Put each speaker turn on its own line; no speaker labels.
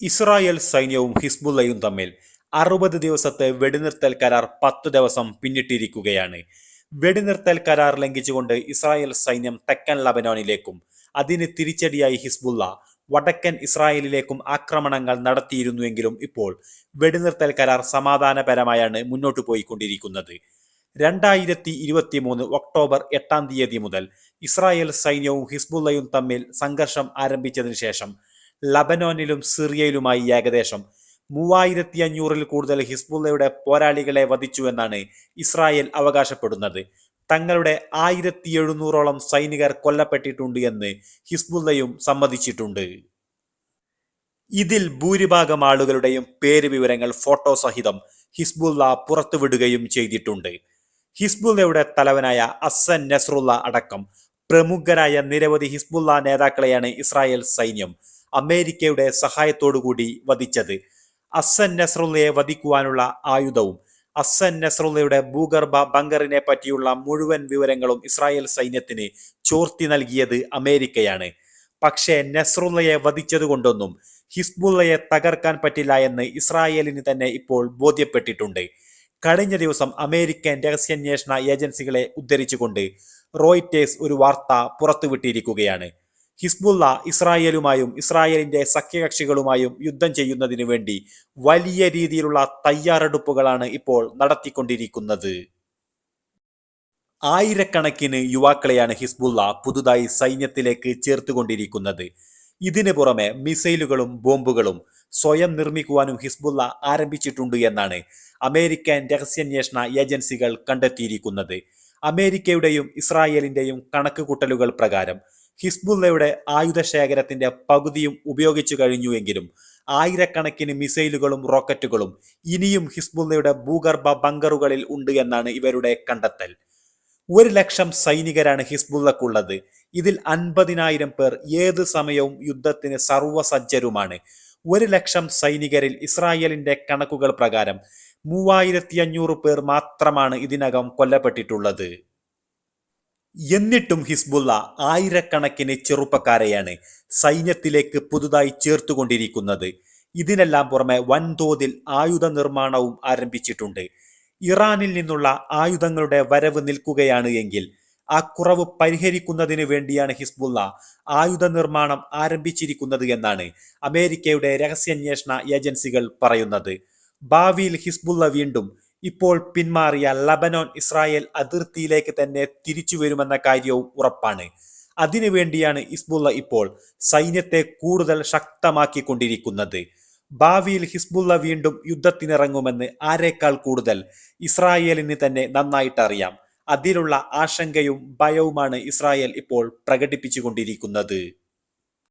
Israel സൈന്യവും ഹിസ്ബുള്ളയും തമ്മിൽ അറുപത് ദിവസത്തെ വെടിനിർത്തൽ കരാർ പത്ത് ദിവസം പിന്നിട്ടിരിക്കുകയാണ്. വെടിനിർത്തൽ കരാർ ലംഘിച്ചുകൊണ്ട് ഇസ്രായേൽ സൈന്യം തെക്കൻ ലബനോനിലേക്കും അതിന് തിരിച്ചടിയായി ഹിസ്ബുള്ള വടക്കൻ ഇസ്രായേലിലേക്കും ആക്രമണങ്ങൾ നടത്തിയിരുന്നുവെങ്കിലും ഇപ്പോൾ വെടിനിർത്തൽ കരാർ സമാധാനപരമായാണ് മുന്നോട്ടു പോയിക്കൊണ്ടിരിക്കുന്നത്. രണ്ടായിരത്തി ഇരുപത്തി മൂന്ന് ഒക്ടോബർ എട്ടാം തീയതി മുതൽ ഇസ്രായേൽ സൈന്യവും ഹിസ്ബുള്ളയും തമ്മിൽ സംഘർഷം ആരംഭിച്ചതിനു ശേഷം ലബനോനിലും സിറിയയിലുമായി ഏകദേശം മൂവായിരത്തി അഞ്ഞൂറിൽ കൂടുതൽ ഹിസ്ബുള്ളയുടെ പോരാളികളെ വധിച്ചുവെന്നാണ് ഇസ്രായേൽ അവകാശപ്പെടുന്നത്. തങ്ങളുടെ ആയിരത്തി എഴുന്നൂറോളം സൈനികർ കൊല്ലപ്പെട്ടിട്ടുണ്ട് എന്ന് ഹിസ്ബുള്ളയും സമ്മതിച്ചിട്ടുണ്ട്. ഇതിൽ ഭൂരിഭാഗം ആളുകളുടെയും പേര് വിവരങ്ങൾ ഫോട്ടോ സഹിതം ഹിസ്ബുള്ള പുറത്തുവിടുകയും ചെയ്തിട്ടുണ്ട്. ഹിസ്ബുള്ളയുടെ തലവനായ അസൻ നസ്രുള്ള അടക്കം പ്രമുഖരായ നിരവധി ഹിസ്ബുള്ള നേതാക്കളെയാണ് ഇസ്രായേൽ സൈന്യം അമേരിക്കയുടെ സഹായത്തോടുകൂടി വധിച്ചത്. അസൻ നസ്രുള്ളയെ വധിക്കുവാനുള്ള ആയുധവും അസൻ നസ്രുള്ളയുടെ ഭൂഗർഭ ബങ്കറിനെ പറ്റിയുള്ള മുഴുവൻ വിവരങ്ങളും ഇസ്രായേൽ സൈന്യത്തിന് ചോർത്തി നൽകിയത് അമേരിക്കയാണ്. പക്ഷേ നസ്രുള്ളയെ വധിച്ചതുകൊണ്ടൊന്നും ഹിസ്ബുള്ളയെ തകർക്കാൻ പറ്റില്ല എന്ന് ഇസ്രായേലിന് തന്നെ ഇപ്പോൾ ബോധ്യപ്പെട്ടിട്ടുണ്ട്. കഴിഞ്ഞ ദിവസം അമേരിക്കൻ രഹസ്യാന്വേഷണ ഏജൻസികളെ ഉദ്ധരിച്ചുകൊണ്ട് റോയിറ്റേഴ്സ് ഒരു വാർത്ത പുറത്തുവിട്ടിരിക്കുകയാണ്. ഹിസ്ബുള്ള ഇസ്രായേലുമായും ഇസ്രായേലിന്റെ സഖ്യകക്ഷികളുമായും യുദ്ധം ചെയ്യുന്നതിനു വേണ്ടി വലിയ രീതിയിലുള്ള തയ്യാറെടുപ്പുകളാണ് ഇപ്പോൾ നടത്തിക്കൊണ്ടിരിക്കുന്നത്. ആയിരക്കണക്കിന് യുവാക്കളെയാണ് ഹിസ്ബുള്ള പുതുതായി സൈന്യത്തിലേക്ക് ചേർത്തുകൊണ്ടിരിക്കുന്നത്. ഇതിനു പുറമെ മിസൈലുകളും ബോംബുകളും സ്വയം നിർമ്മിക്കുവാനും ഹിസ്ബുള്ള ആരംഭിച്ചിട്ടുണ്ട് എന്നാണ് അമേരിക്കൻ രഹസ്യാന്വേഷണ ഏജൻസികൾ കണ്ടെത്തിയിരിക്കുന്നത്. അമേരിക്കയുടെയും ഇസ്രായേലിന്റെയും കണക്കുകൂട്ടലുകൾ പ്രകാരം ഹിസ്ബുള്ളയുടെ ആയുധശേഖരത്തിന്റെ പകുതിയും ഉപയോഗിച്ചു കഴിഞ്ഞുവെങ്കിലും ആയിരക്കണക്കിന് മിസൈലുകളും റോക്കറ്റുകളും ഇനിയും ഹിസ്ബുള്ളയുടെ ഭൂഗർഭ ബങ്കറുകളിൽ ഉണ്ട് എന്നാണ് ഇവരുടെ കണ്ടെത്തൽ. ഒരു ലക്ഷം സൈനികരാണ് ഹിസ്ബുള്ളക്കുള്ളത്. ഇതിൽ അൻപതിനായിരം പേർ ഏത് സമയവും യുദ്ധത്തിന് സർവസജ്ജരുമാണ് ഒരു ലക്ഷം സൈനികരിൽ ഇസ്രായേലിന്റെ കണക്കുകൾ പ്രകാരം മൂവായിരത്തി അഞ്ഞൂറ് പേർ മാത്രമാണ് ഇതിനകം കൊല്ലപ്പെട്ടിട്ടുള്ളത്. എന്നിട്ടും ഹിസ്ബുള്ള ആയിരക്കണക്കിന് ചെറുപ്പക്കാരെയാണ് സൈന്യത്തിലേക്ക് പുതുതായി ചേർത്തുകൊണ്ടിരിക്കുന്നത്. ഇതിനെല്ലാം പുറമെ വൻതോതിൽ ആയുധ നിർമ്മാണവും ആരംഭിച്ചിട്ടുണ്ട്. ഇറാനിൽ നിന്നുള്ള ആയുധങ്ങളുടെ വരവ് നിൽക്കുകയാണ് എങ്കിൽ ആ കുറവ് പരിഹരിക്കുന്നതിന് വേണ്ടിയാണ് ഹിസ്ബുള്ള ആയുധ നിർമ്മാണം ആരംഭിച്ചിരിക്കുന്നത് എന്നാണ് അമേരിക്കയുടെ രഹസ്യാന്വേഷണ ഏജൻസികൾ പറയുന്നത്. ഭാവിയിൽ ഹിസ്ബുള്ള വീണ്ടും ഇപ്പോൾ പിന്മാറിയ ലബനോൻ ഇസ്രായേൽ അതിർത്തിയിലേക്ക് തന്നെ തിരിച്ചു വരുമെന്ന കാര്യവും ഉറപ്പാണ്. അതിനുവേണ്ടിയാണ് ഹിസ്ബുള്ള ഇപ്പോൾ സൈന്യത്തെ കൂടുതൽ ശക്തമാക്കിക്കൊണ്ടിരിക്കുന്നത്. ഭാവിയിൽ ഹിസ്ബുള്ള വീണ്ടും യുദ്ധത്തിനിറങ്ങുമെന്ന് ആരെക്കാൾ കൂടുതൽ ഇസ്രായേലിന് തന്നെ നന്നായിട്ട് അറിയാം. അതിലുള്ള ആശങ്കയും ഭയവുമാണ് ഇസ്രായേൽ ഇപ്പോൾ പ്രകടിപ്പിച്ചുകൊണ്ടിരിക്കുന്നത്.